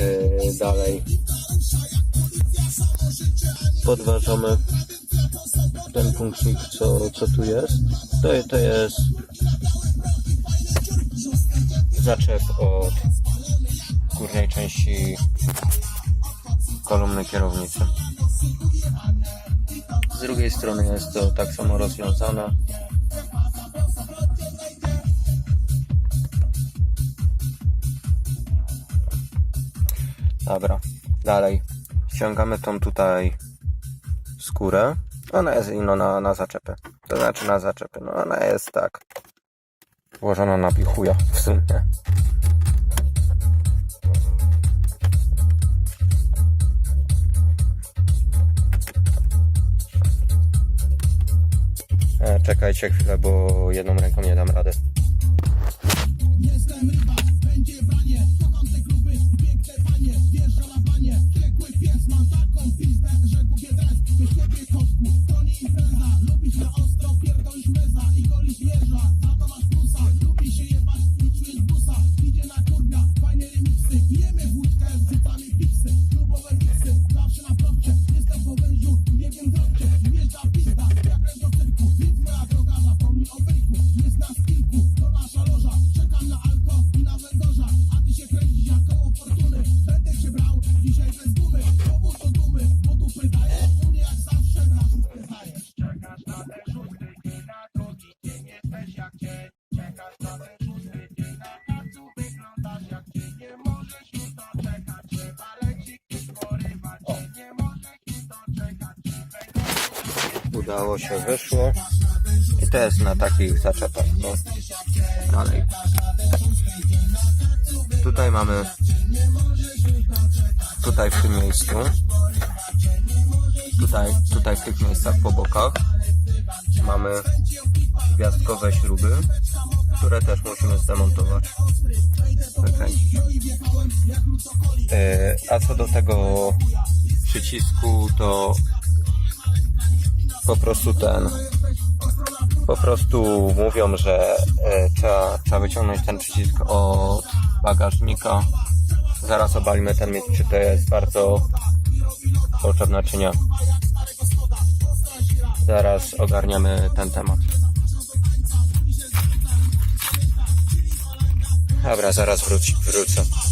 Yy, dalej. Podważamy ten punkcik, co, co tu jest. To, to jest zaczep od górnej części kolumny kierownicy. Z drugiej strony jest to tak samo rozwiązane. Dobra, dalej. Ściągamy tą tutaj skórę. Ona jest ino na, na zaczepy. To znaczy na zaczepy. No ona jest tak. Włożona na pichuja w sumie. E, czekajcie chwilę, bo jedną ręką nie dam rady. Udało się, wyszło. I to jest na takich zaczepach. No. Dalej. Tutaj mamy tutaj w tym miejscu tutaj, tutaj w tych miejscach po bokach mamy gwiazdkowe śruby, które też musimy zdemontować. Yy, a co do tego przycisku, to po prostu ten po prostu mówią, że e, trzeba, trzeba wyciągnąć ten przycisk od bagażnika. Zaraz obalimy ten mieć, czy to jest bardzo potrzebne, czy nie. Zaraz ogarniemy ten temat. Dobra, zaraz wrócę.